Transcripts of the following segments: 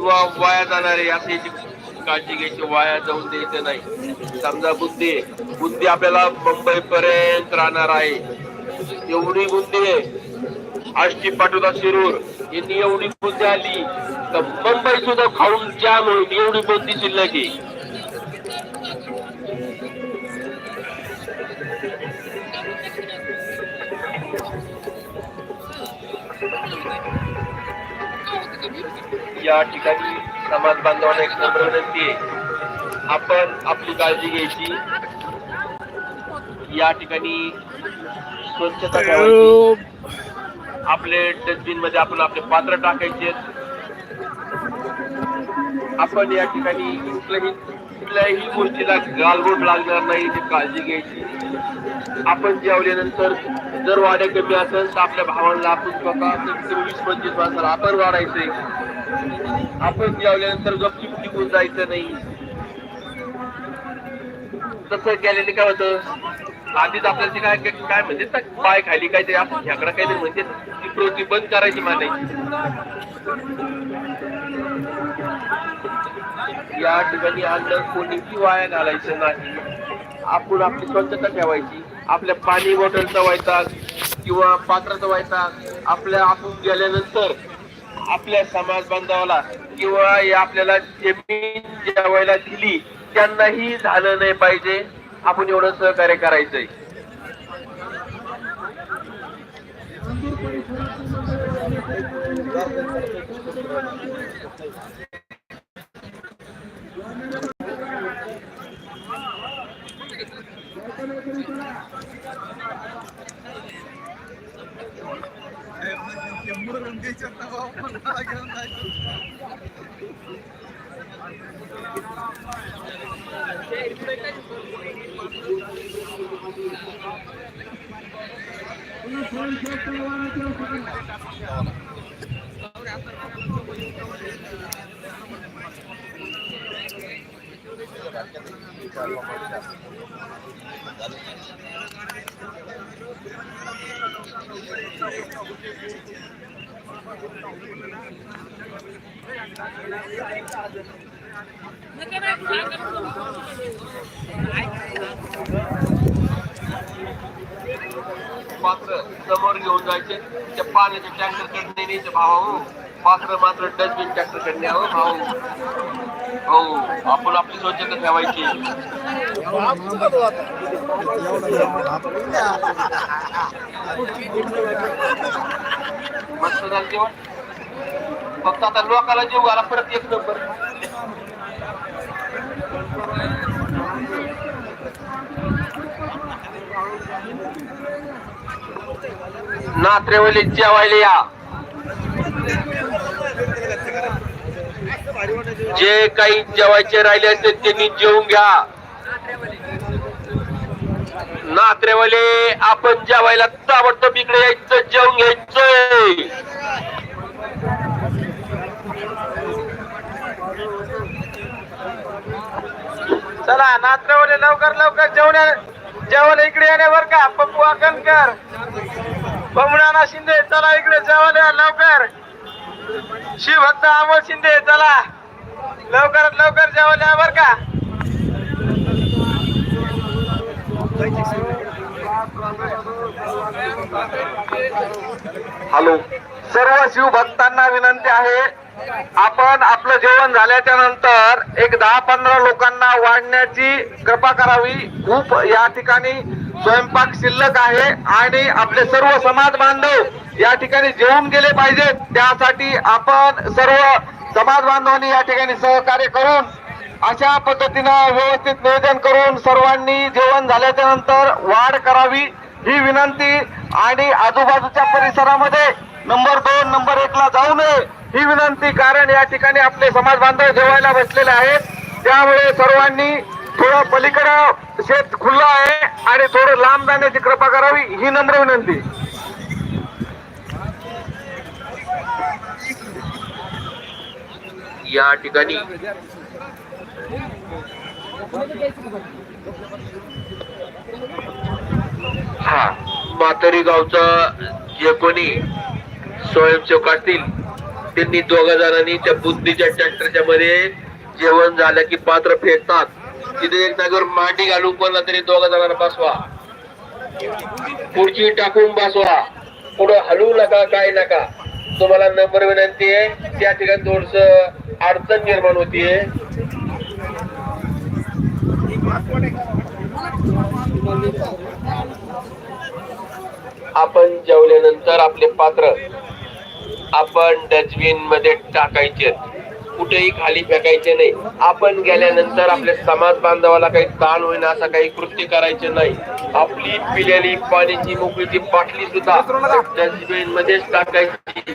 किंवा वाया जाणारे असे याची काळजी घ्यायची वाया जाऊन द्यायचं नाही. समजा बुद्धी बुद्धी आपल्याला मुंबई पर्यंत राहणार आहे. एवढी बुद्धी आहे. आष्टी पाठवता शिरूर यांनी एवढी बुद्धी आली तर मुंबई सुद्धा खाऊन जाम होईल एवढी बुद्धी शिल्लक या ठिकाणी समाज बांधवांना एक नम्र विनंती आहे. आपण आपली काळजी घ्यायची. या ठिकाणी स्वच्छता ठेवायची. आपले डस्टबिनमध्ये आपण आपले पात्र टाकायचे आपण या ठिकाणी कुठल्याही कुठल्याही गोष्टीला गालबोट लागणार नाही याची काळजी घ्यायची. आपण जेवल्यानंतर जर वाड्या कमी असेल तर आपल्या भावांना आपण स्वतः वीस पंचवीस माणसाला आपण वाढायचंय आपण जेवल्यानंतर गपचिप निघून जायचं नाही. तसं गेल्याने काय होतं? आधीच आपल्याला काय काय- म्हणते ना, पाय खाली काहीतरी असं झगडा काहीतरी म्हणते ती प्रवृत्ती बंद करायची मानायची या ठिकाणी अन्न कोणीही वाया घालायचं नाही. आपण आपली स्वच्छता ठेवायची आपल्या पाणी बॉटलचा चवायचा किंवा पात्राचा चवायचा आपल्या आपण गेल्यानंतर आपल्या समाज बांधवाला किंवा आपल्याला जमीन ज्या वेळेला दिली त्यांनाही झालं नाही पाहिजे. आपण एवढं सहकार्य करायचंय. এই জন্য Thank you. पात्र समोर घेऊन जायचे त्या पाण्याच्या टँकर भाऊ पात्र मात्र डस्टबिन ट्रॅक्टर कडे न्यावं भाऊ हो आपण आपली स्वच्छता ठेवायची मस्त झालं जेवण फक्त आता लोकाला जेव आला परत एक नंबर. नात्रेवली जेवायला या. जे काही जेवायचे राहिले असते त्यांनी जेवून घ्या. नात्रेवाले आपण जेवायला ताबडतोब इकडे यायचं जेवून घ्यायचंय. चला नात्रेवाले लवकर लवकर जेवण जेवायला इकडे येण्यावर का? पप्पू आकणकर. बमणाना शिंदे चला इकडे जेवायला लवकर. शिवभक्त अमोल शिंदे चला. लवकरात लवकर जेवायला बर का? हॅलो. सर्व शिवभक्तांना विनंती आहे आपण आपलं जेवण झाल्याच्यानंतर एक दहा पंधरा लोकांना वाढण्याची कृपा करावी. खूप या ठिकाणी स्वयंपाक शिल्लक आहे आणि आपले सर्व समाज बांधव या ठिकाणी जेवून गेले पाहिजेत. त्यासाठी आपण सर्व समाज बांधवांनी या ठिकाणी सहकार्य करून अशा पद्धतीनं व्यवस्थित नियोजन करून सर्वांनी जेवण झाल्याच्यानंतर वाढ करावी ही विनंती आणि आजूबाजूच्या परिसरामध्ये नंबर दोन नंबर एक ला जाऊ नये. ही विनंती कारण या ठिकाणी आपले समाज बांधव जेवायला बसलेले आहेत. त्यामुळे सर्वांनी थोडं पलीकडं शेत खुल्लं आहे आणि थोडं लांब जाण्याची कृपा करावी ही नम्र विनंती. या ठिकाणी हा. मातरी गावचं जे कोणी स्वयंसेवक असतील त्यांनी दोघा जणांनी त्या बुद्धीच्या ट्रॅक्टरच्या मध्ये जेवण झालं की पात्र फेकतात. तिथे एक जागेवर मांडी घालून कोणला तरी दोघा जणांना बसवा. खुर्ची टाकून बसवा. पुढं हलवू नका काय नका. तुम्हाला नंबर विनंती आहे त्या ठिकाणी थोडस अडचण निर्माण होतीये. आपण जेवल्यानंतर आपले पात्र आपण डस्टबिनमध्ये टाकायचे कुठेही खाली फेकायचे नाही. आपण गेल्यानंतर आपल्या समाज बांधवाला काही ताण होईना असं काही कृत्य करायचे नाही. आपली पिलेली पाण्याची मोकळीची बाटली सुद्धा डस्टबिन मध्येच टाकायची.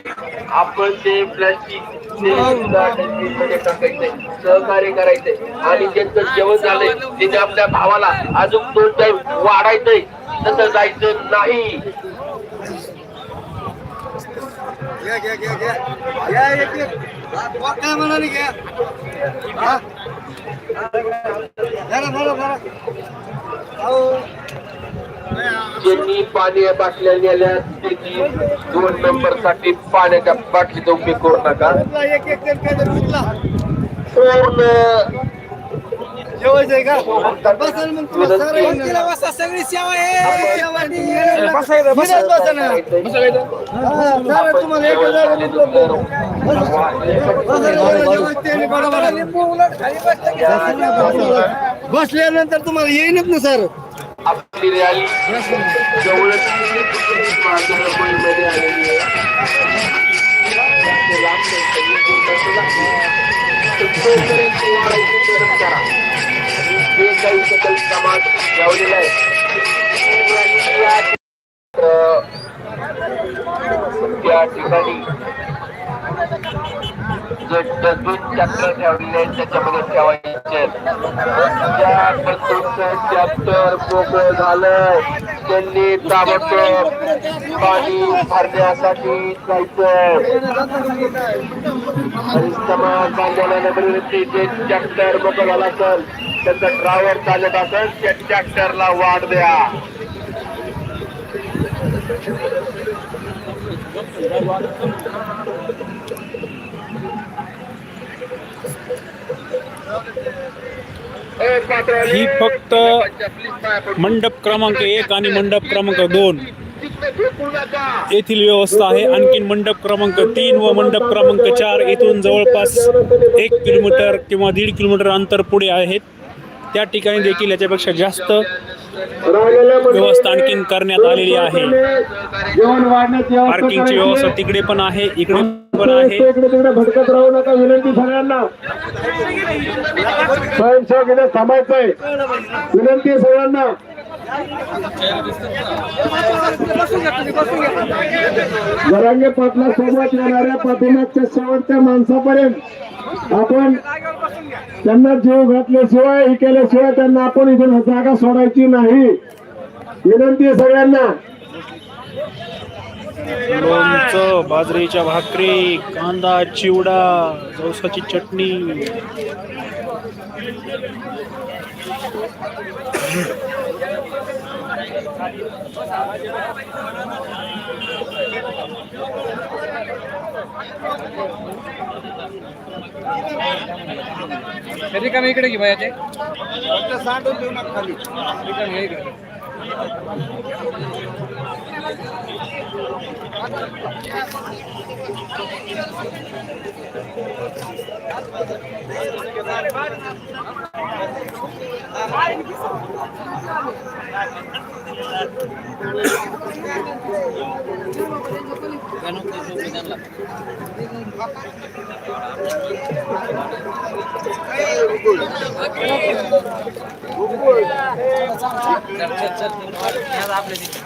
आपण ते प्लास्टिक डस्टबिनमध्ये टाकायचे. सहकार्य करायचे. आणि ज्यांचं जेवण झालंय त्याने आपल्या भावाला अजून दोन टाईम वाढायचंय तसं जायचं नाही. घ्या घ्या घ्या घ्या. घ्या एक काय म्हणाले घ्या. हा? बरं बरं बरं ज्यांनी पाणी बाटल्या नेल्या त्यांनी दोन नंबरसाठी पाण्याच्या बाटलीचा उपयोग करू नका. एक एक काय पूर्ण जेवायचंय का बसा ना मग तुला सारं येईन ना. सगळी सेवा आहे सेवा नाही. बसायचं, बसा ना. हा, सारं तुम्हाला एक. बसा. जेवायचं. बसल्यानंतर तुम्हाला येईनच ना सर आपली रॅली जवळच मध्ये आलेली आहे जे काही सकल समाज लावलेला आहे त्या ठिकाणी जे डस्टबिन चॅप्टर ठेवलेले आहेत त्याच्यामध्ये ठेवायचे ज्या बंधूंचं चॅप्टर मोकळं झालंय. त्यांनी ताबडतोब पाणी भरण्यासाठी जायचं समाज जे ट्रॅक्टर बदल आला असेल त्यांचा ड्रायव्हर चालत असेल त्या ट्रॅक्टरला वाढ द्या Thank you. ही फक्त. मंडप क्रमांक एक आणि मंडप क्रमांक दोन. येथील व्यवस्था आहे आणखीन मंडप क्रमांक तीन व मंडप क्रमांक चार येथून जवळपास एक किलोमीटर किंवा दीड किलोमीटर अंतर पुढे आहेत त्या ठिकाणी देखील याच्यापेक्षा जास्त व्यवस्था आणखीन करण्यात आलेली आहे पार्किंगची व्यवस्था तिकडे पण आहे इकडे इकडे तिकडे भटकत राहू नका विनंती सगळ्यांना. स्वयंसेवक इथे थांबायचंय. विनंती आहे सगळ्यांना. जरांगे पाटला सोबत येणाऱ्या पाठीमागच्या शेवटच्या माणसापर्यंत आपण त्यांना जीव घातल्याशिवाय हे केल्याशिवाय त्यांना आपण इथून जागा सोडायची नाही. विनंती आहे सगळ्यांना. लोणचं बाजरीच्या भाकरी कांदा चिवडा जवसाची चटणी. रिकामी इकडे घे ते? फक्त सांडून देऊ नका खाली. रिकामी इकडे. चल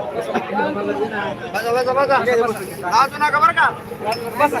चल आपले बसा ना बसा बसा नका बरं का. बसा